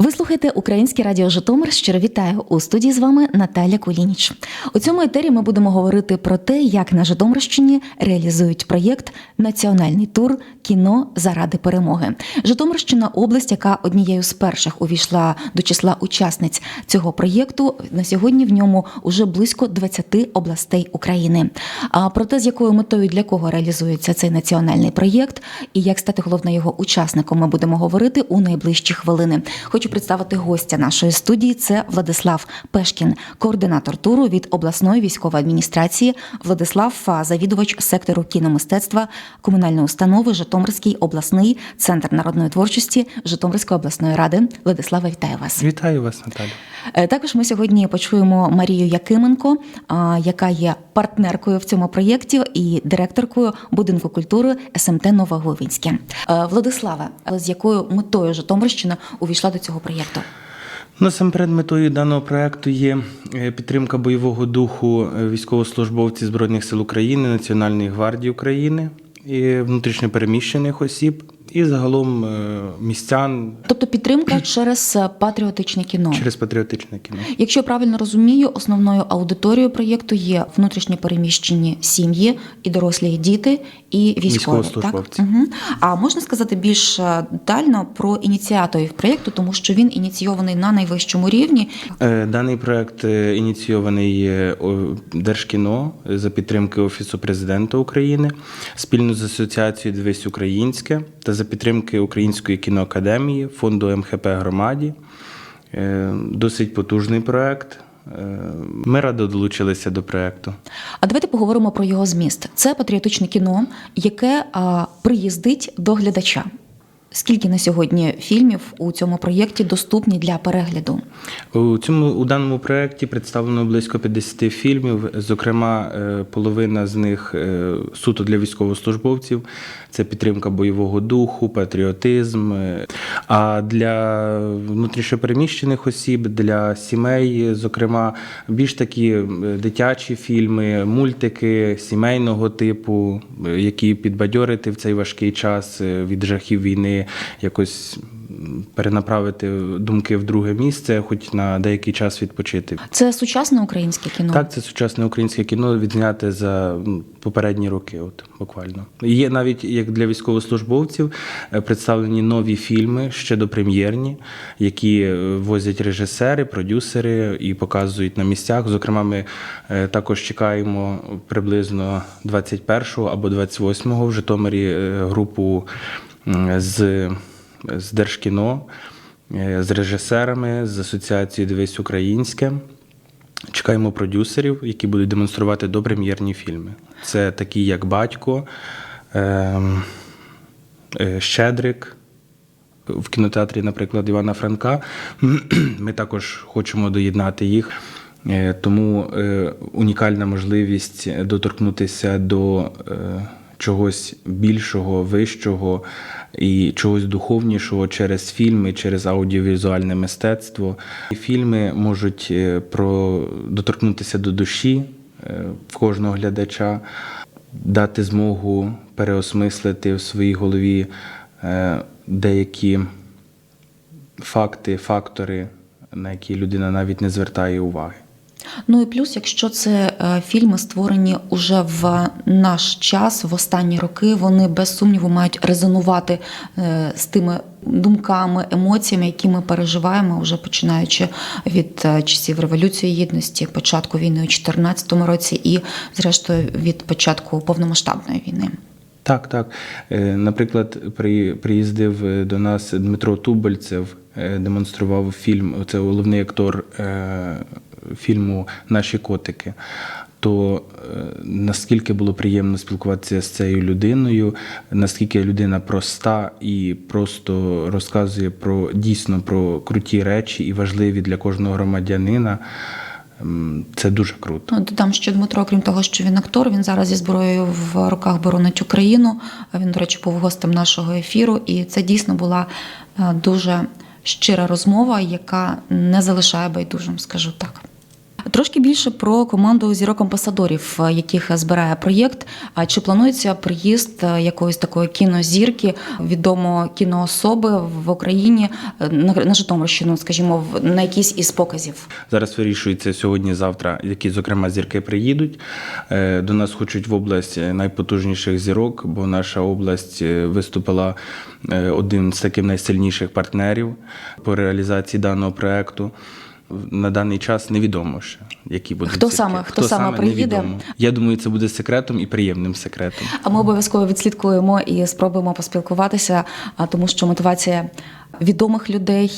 Ви слухаєте Українське Радіо Житомир. Щиро вітаю у студії з вами Наталя Кулініч. У цьому етері ми будемо говорити про те, як на Житомирщині реалізують проєкт Національний тур кіно заради перемоги. Житомирщина область, яка однією з перших увійшла до числа учасниць цього проєкту. На сьогодні в ньому уже близько 20 областей України. А про те, з якою метою для кого реалізується цей національний проєкт, і як стати головне його учасником, ми будемо говорити у найближчі хвилини. Хочу представити гостя нашої студії. Це Владислав Пешкін, координатор туру від обласної військової адміністрації. Владислав, завідувач сектору кіномистецтва комунальної установи Житомирський обласний центр народної творчості Житомирської обласної ради. Владислава, вітаю вас. Вітаю вас, Наталя. Е, Також ми сьогодні почуємо Марію Якименко, яка є партнеркою в цьому проєкті і директоркою будинку культури СМТ Новогловинське. Е, Владиславе, з якою метою Житомирщина увійшла до цього проєкту? Насамперед метою даного проекту є е, підтримка бойового духу е, військовослужбовців Збройних сил України, Національної гвардії України і внутрішньопереміщених осіб, і загалом е, містян Тобто підтримка через е, патріотичне кіно. через патріотичне кіно. Якщо я правильно розумію, основною аудиторією проєкту є внутрішньо переміщені сім'ї і дорослі і діти, і військові. Так? Угу. А можна сказати більш е, детально про ініціаторів проєкту, тому що він ініційований на найвищому рівні. Даний проект е, ініційований Держкіно за підтримки Офісу президента України спільно з асоціацією Дивись Українське та за підтримки Української кіноакадемії, фонду МХП Громаді. Е, Досить потужний проект. Е, Ми радо долучилися до проекту. А давайте поговоримо про його зміст. Це патріотичне кіно, яке приїздить до глядача. Скільки на сьогодні фільмів у цьому проєкті доступні для перегляду? У цьому у даному проєкті представлено близько 50 фільмів. Зокрема, е, половина з них е, суто для військовослужбовців. Це підтримка бойового духу, патріотизм. Е, А для внутрішньопереміщених осіб, для сімей, зокрема, більш такі дитячі фільми, мультики сімейного типу, які підбадьорити в цей важкий час від жахів війни, якось перенаправити думки в друге місце, хоч на деякий час відпочити. Це сучасне українське кіно. Так, це сучасне українське кіно відзняте за попередні роки, от буквально. Є навіть як для військовослужбовців е, представлені нові фільми ще допрем'єрні, які е, возять режисери, продюсери і показують на місцях. Зокрема, ми е, також чекаємо приблизно 21 або 28 в Житомирі групу з, з Держкіно. е, З режисерами, з асоціацією Дивись Українське. Чекаємо продюсерів, які будуть демонструвати допрем'єрні фільми. Це такі, як Батько, ем, е, Щедрик. В кінотеатрі, наприклад, Івана Франка. Ми також хочемо доєднати їх. Е, Тому унікальна можливість доторкнутися до чогось більшого, вищого і чогось духовнішого через фільми, через аудіовізуальне мистецтво. Фільми можуть е, про доторкнутися до душі е, в кожного глядача, дати змогу переосмислити в своїй голові е, деякі факти, фактори, на які людина навіть не звертає уваги. Ну і плюс, якщо це е, фільми створені уже в наш час, в останні роки, вони без сумніву мають резонувати е, з тими думками, емоціями, які ми переживаємо, вже починаючи від е, часів революції гідності, початку війни у 2014 році, і зрештою від початку повномасштабної війни. Так, так. Наприклад, приїздив до нас Дмитро Тубальцев, демонстрував фільм. Це головний актор фільму Наші котики. То е, наскільки було приємно спілкуватися з цією людиною, наскільки людина проста і просто розказує про дійсно про круті речі і важливі для кожного громадянина. Це дуже круто. Ну, Додам, що Дмитро, крім того, що він актор, він зараз зі зброєю в руках боронить Україну. Він, до речі, був гостем нашого ефіру, і це дійсно була е, дуже щира розмова, яка не залишає байдужим, скажу так. Трошки більше про команду зірок амбасадорів, е, яких збирає проєкт. А чи планується приїзд е, якоїсь такої кінозірки, відомо кіноособи в Україні е, на Житомирщину, скажімо, на якийсь із показів? Зараз вирішується сьогодні-завтра, які, зокрема, зірки приїдуть. До нас хочуть в область найпотужніших зірок, бо наша область виступила один з таких найсильніших партнерів по реалізації даного проекту. На даний час невідомо ще, які будуть Хто саме- хто саме приїде? невідомо. Я думаю, це буде секретом і приємним секретом. А ми обов'язково відслідкуємо і спробуємо поспілкуватися, тому що мотивація відомих людей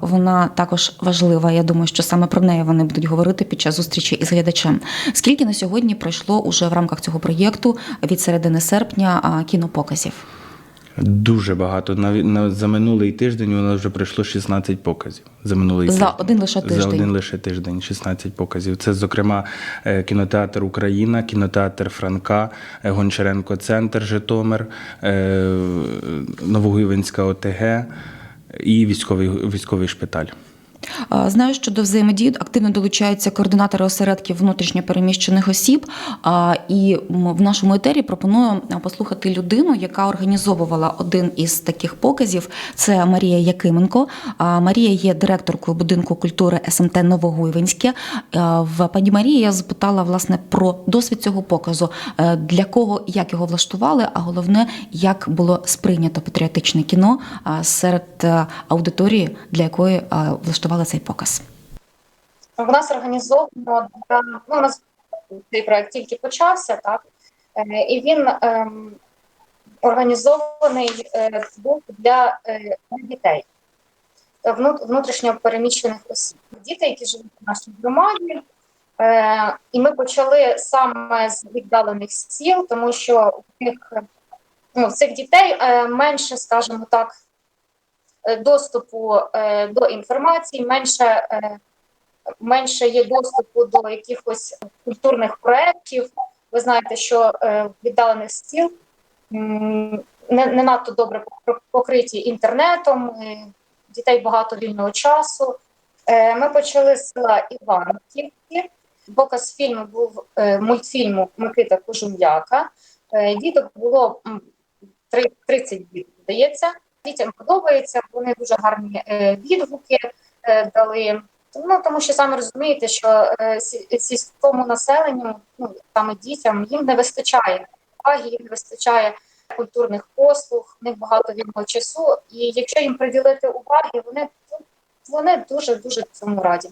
вона також важлива. Я думаю, що саме про неї вони будуть говорити під час зустрічі із глядачем. Скільки на сьогодні пройшло уже в рамках цього проєкту від середини серпня кінопоказів? Дуже багато. На за минулий тиждень у нас вже пройшло 16 показів. За минулий За тиждень. один лише За один лише тиждень, 16 показів. Це, зокрема, е, кінотеатр Україна, кінотеатр Франка, е, Гончаренко Центр Житомир, е, Новогуйвинська ОТГ і військовий, військовий шпиталь. Знаю, що до взаємодії активно долучаються координатори осередків внутрішньопереміщених осіб. І в нашому етері пропоную послухати людину, яка організовувала один із таких показів. Це Марія Якименко. Марія є директоркою будинку культури СМТ Новогуйвинське. А, В пані Марії я запитала власне про досвід цього показу, е, для кого як його влаштували, а головне, як було сприйнято патріотичне кіно серед е, аудиторії, для якої а, влаштували цей показ. В нас організовано ну, нас цей проект тільки почався, так Е, і він ем, організований е, для е, дітей внутрішньо переміщених осіб, діти, які живуть в нашій громаді. Е, і ми почали саме з віддалених сіл, тому що у них ну, цих дітей е, менше, скажімо так, доступу е, до інформації, менше. Е, менше є доступу до якихось культурних проєктів. Ви знаєте, що е, віддалених сіл м, не, не надто добре покриті інтернетом, е, дітей багато вільного часу. Е, Ми почали з села Іванківки. Показ фільму був е, мультфільму Микита Кожум'яка. Е, Діток було три- 30 діток, здається. Дітям подобається, вони дуже гарні е, відгуки е, дали. Ну тому що саме розумієте, що е, сільському населенню, ну саме дітям, їм не вистачає уваги, їм не вистачає культурних послуг, в них багато вільного часу. І якщо їм приділити уваги, вони вони дуже дуже цьому раді.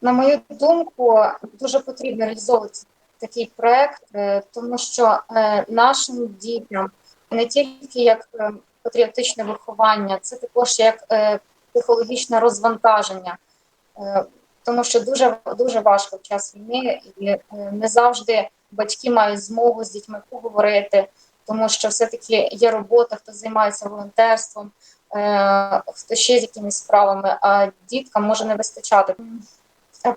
На мою думку, дуже потрібно реалізовувати такий проект, тому що нашим дітям не тільки як патріотичне виховання, це також як е, психологічне розвантаження. Е, тому що дуже дуже важко в час війни, і е, не завжди батьки мають змогу з дітьми поговорити, тому що все-таки є робота, хто займається волонтерством, е, хто ще з якимись справами, а діткам може не вистачати.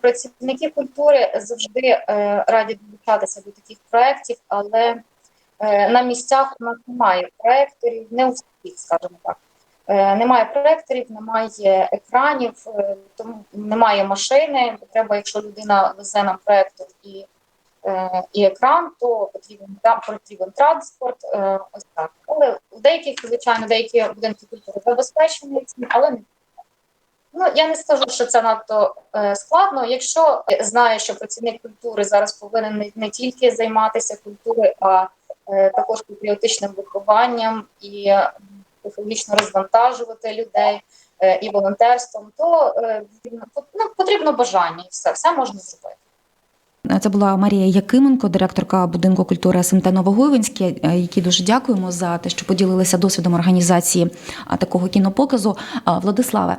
Працівники культури завжди е, раді долучатися до таких проєктів, але на місцях у нас немає проєкторів, не у всіх, скажімо так. Е, Немає проекторів, немає екранів, е, тому немає машини. Треба, якщо людина везе нам проектор і, е, і екран, то потрібен та- потрібен транспорт. е, Ось так. Але в деяких, звичайно, деякі будинки культури забезпечені цим, але не Ну, я не скажу, що це надто е, складно. Якщо знає, що працівник культури зараз повинен не, не тільки займатися культурою, а е, також патріотичним вихованням і е, психологічно розвантажувати людей е, і волонтерством, то е, ну, потрібно бажання і все, все можна зробити. Це була Марія Якименко, директорка будинку культури СМТ Новогуйвинське, якій дуже дякуємо за те, що поділилися досвідом організації такого кінопоказу. Владиславе,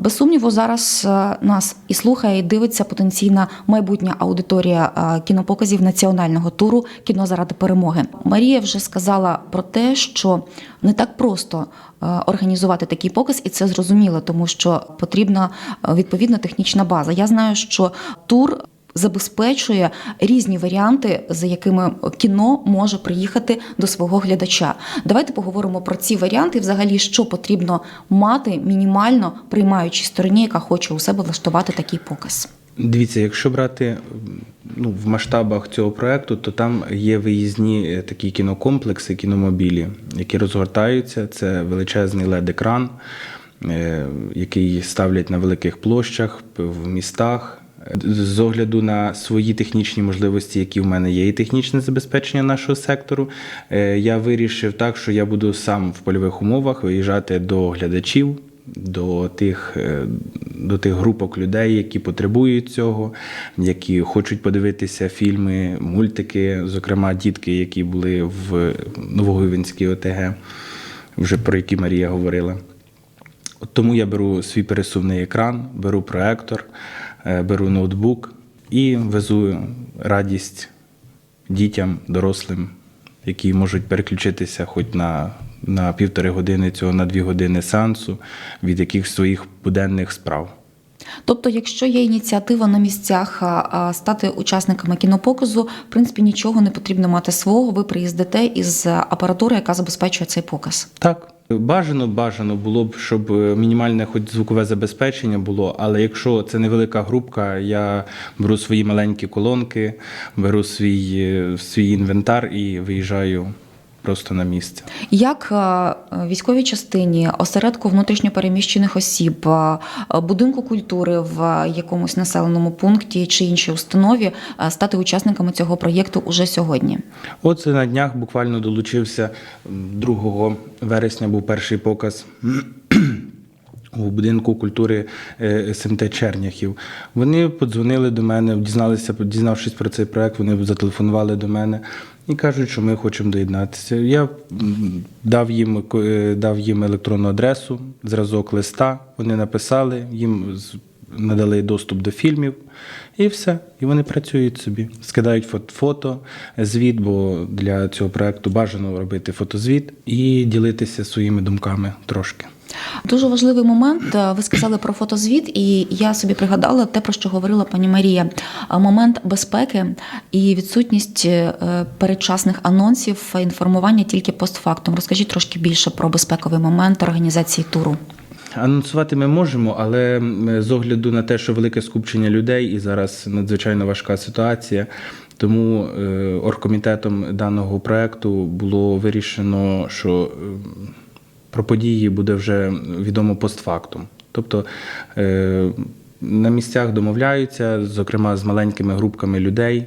без сумніву, зараз е, нас і слухає, і дивиться потенційна майбутня аудиторія кінопоказів національного туру Кіно заради перемоги. Марія вже сказала про те, що не так просто е, організувати такий показ, і це зрозуміло, тому що потрібна е, відповідна технічна база. Я знаю, що тур забезпечує різні варіанти, за якими кіно може приїхати до свого глядача. Давайте поговоримо про ці варіанти, взагалі, що потрібно мати мінімально приймаючій стороні, яка хоче у себе влаштувати такий показ. Дивіться, якщо брати ну, в масштабах цього проекту, то там є виїзні е, такі кінокомплекси, кіномобілі, які розгортаються. Це величезний LED-екран, е, який ставлять на великих площах в містах. З огляду на свої технічні можливості, які в мене є, і технічне забезпечення нашого сектору, е, я вирішив так, що я буду сам в польових умовах виїжджати до глядачів, до тих, е, до тих групок людей, які потребують цього, які хочуть подивитися фільми, мультики, зокрема дітки, які були в Новогивінській ОТГ, вже про які Марія говорила. От Тому я беру свій пересувний екран, беру проектор, беру ноутбук і везу радість дітям, дорослим, які можуть переключитися хоч на, на півтори години цього, на дві години сеансу від якихось своїх буденних справ. Тобто, якщо є ініціатива на місцях стати учасниками кінопоказу, в принципі, нічого не потрібно мати свого. Ви приїздите із апаратури, яка забезпечує цей показ. Так. Бажано, бажано було б, щоб е, мінімальне хоч звукове забезпечення було, але якщо це невелика групка, я беру свої маленькі колонки, беру свій, е, свій інвентар і виїжджаю просто на місце. Як військовій частині, осередку внутрішньопереміщених осіб, а, будинку культури в якомусь населеному пункті чи іншій установі стати учасниками цього проєкту уже сьогодні? От на днях буквально долучився 2 вересня був перший показ. У будинку культури е, СМТ Черняхів. Вони подзвонили до мене, дізналися, дізнавшись про цей проект, вони зателефонували до мене і кажуть, що ми хочемо доєднатися. Я дав їм, е, дав їм електронну адресу, зразок листа. Вони написали, їм надали доступ до фільмів, і все. І вони працюють собі. Скидають фото звіт, бо для цього проекту бажано робити фотозвіт і ділитися своїми думками трошки. Дуже важливий момент. е, Ви сказали про фотозвіт, і я собі пригадала те, про що говорила пані Марія. А Момент безпеки і відсутність е, передчасних анонсів, інформування тільки постфактум. Розкажіть трошки більше про безпековий момент організації туру. Анонсувати ми можемо, але з огляду на те, що велике скупчення людей і зараз надзвичайно важка ситуація. Тому е, оргкомітетом даного проекту було вирішено, що е, про події буде вже відомо постфактум. Тобто е, на місцях домовляються, зокрема з маленькими групками людей.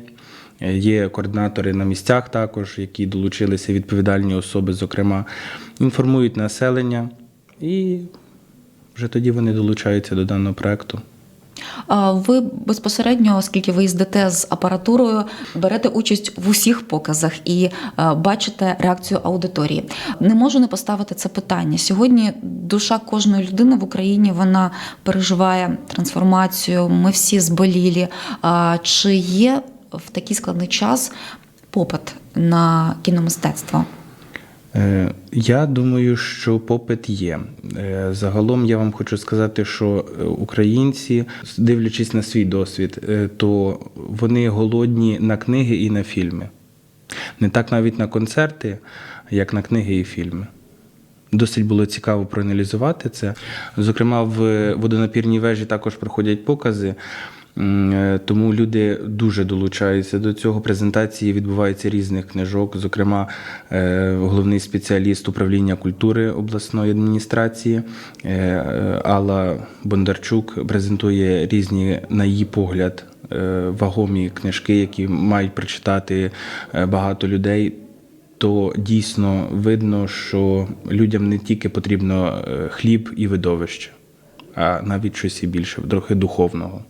Е, Є координатори на місцях також, які долучилися відповідальні особи, зокрема, інформують населення і вже тоді вони долучаються до даного проекту. Ви безпосередньо, оскільки ви їздите з апаратурою, берете участь в усіх показах і е, бачите реакцію аудиторії. Не можу не поставити це питання. Сьогодні душа кожної людини в Україні вона переживає трансформацію. Ми всі зболілі. Чи є в такий складний час попит на кіномистецтво? Е, Я думаю, що попит є. Е, Загалом я вам хочу сказати, що е, українці, дивлячись на свій досвід, то вони голодні на книги і на фільми. Не так навіть на концерти, як на книги і фільми. Досить було цікаво проаналізувати це. Зокрема, в водонапірній вежі також проходять покази. Е, Тому люди дуже долучаються до цього. Презентації відбуваються різних книжок. Зокрема, е, головний спеціаліст управління культури обласної адміністрації е, Алла Бондарчук презентує різні, на її погляд, вагомі книжки, які мають прочитати багато людей. То дійсно видно, що людям не тільки потрібно хліб і видовище, а навіть щось і більше, трохи духовного.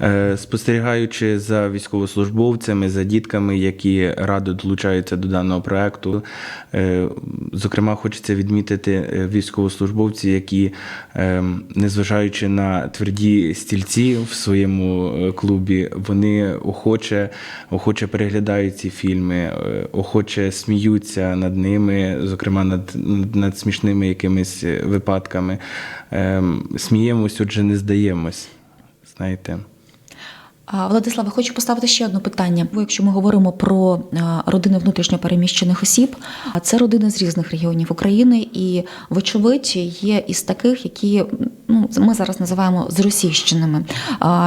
Е, Спостерігаючи за військовослужбовцями, за дітками, які радо долучаються до даного проекту, е, зокрема, хочеться відмітити е, військовослужбовці, які, незважаючи на тверді стільці в своєму клубі, вони охоче, охоче переглядають ці фільми, охоче сміються над ними, зокрема над, над смішними якимись випадками. Ем, Сміємось, отже, не здаємось. Знаєте. Владиславе, хочу поставити ще одне питання. Якщо ми говоримо про родини внутрішньо переміщених осіб, а це родини з різних регіонів України, і вочевидь є із таких, які ну ми зараз називаємо зросійщеними.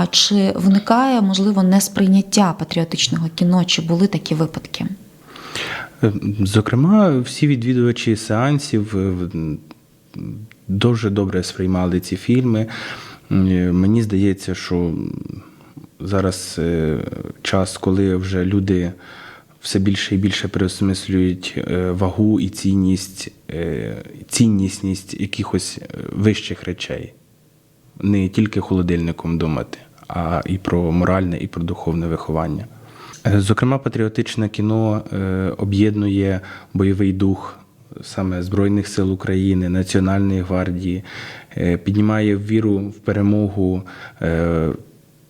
Чи виникає можливо несприйняття патріотичного кіно? Чи були такі випадки? Е, Зокрема, всі відвідувачі сеансів е, дуже добре сприймали ці фільми. Е, Мені здається, що зараз е, час, коли вже люди все більше і більше переосмислюють е, вагу і цінність, е, ціннісність якихось вищих речей. Не тільки холодильником думати, а і про моральне, і про духовне виховання. Зокрема, патріотичне кіно об'єднує бойовий дух саме Збройних сил України, Національної гвардії, піднімає віру в перемогу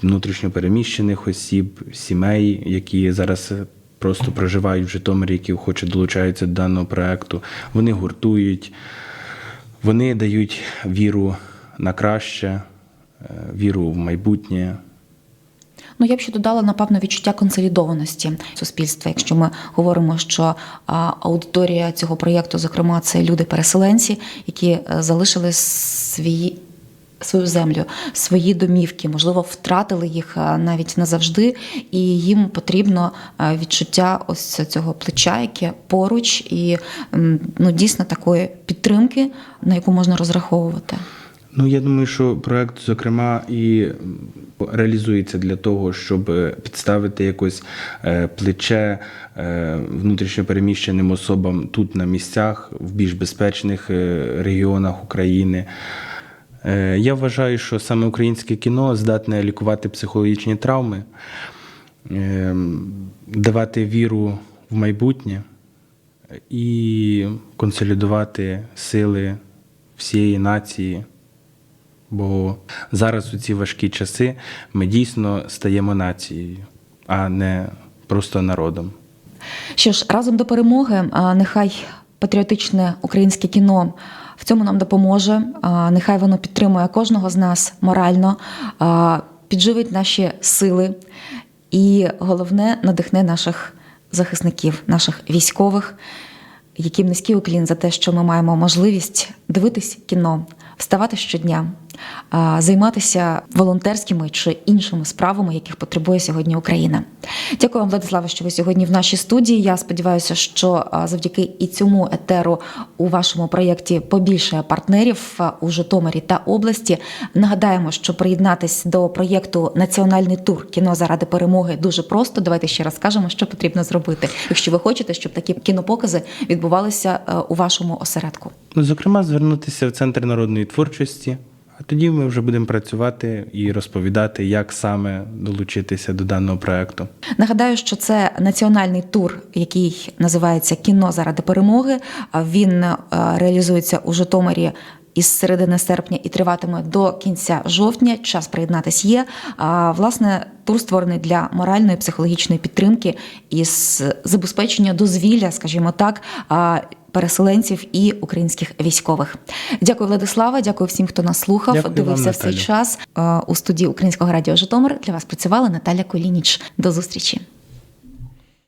внутрішньопереміщених осіб, сімей, які зараз е, просто проживають в Житомирі, які охоче долучаються до даного проекту. Вони гуртують, вони дають віру на краще, е, віру в майбутнє. Ну, я б ще додала, напевно, відчуття консолідованості суспільства. Якщо ми говоримо, що аудиторія цього проєкту, зокрема, це люди-переселенці, які е, залишили свої. Свою землю, свої домівки, можливо, втратили їх е, навіть назавжди, і їм потрібно е, відчуття ось цього плеча, яке поруч, і ну дійсно такої підтримки, на яку можна розраховувати. Ну, я думаю, що проект, зокрема, і реалізується для того, щоб е, підставити якось плече е, внутрішньопереміщеним особам тут на місцях, в більш безпечних регіонах України. Е, Я вважаю, що саме українське кіно здатне лікувати психологічні травми, е, давати віру в майбутнє і консолідувати сили всієї нації. Бо зараз у ці важкі часи ми дійсно стаємо нацією, а не просто народом. Що ж, разом до перемоги, нехай патріотичне українське кіно в цьому нам допоможе. Нехай воно підтримує кожного з нас морально, підживить наші сили і головне надихне наших захисників, наших військових, яким низький уклін за те, що ми маємо можливість дивитись кіно, вставати щодня, займатися волонтерськими чи іншими справами, яких потребує сьогодні Україна. Дякую вам, Владиславе, що ви сьогодні в нашій студії. Я сподіваюся, що завдяки і цьому етеру у вашому проєкті побільше партнерів у Житомирі та області. Нагадаємо, що приєднатись до проєкту Національний тур кіно заради перемоги дуже просто. Давайте ще раз скажемо, що потрібно зробити, якщо ви хочете, щоб такі кінопокази відбувалися у вашому осередку. Ну, зокрема, звернутися в Центр народної творчості, а тоді ми вже будемо працювати і розповідати, як саме долучитися до даного проекту. Нагадаю, що це національний тур, який називається Кіно заради перемоги. Він е, реалізується у Житомирі. Із середини серпня і триватиме до кінця жовтня. Час приєднатись є. А власне тур створений для моральної психологічної підтримки із забезпечення дозвілля, скажімо так, переселенців і українських військових. Дякую, Владислава. Дякую всім, хто нас слухав. Дякую дивився вам, в цей час. Е, У студії Українського радіо Житомир для вас працювала Наталя Колініч. До зустрічі.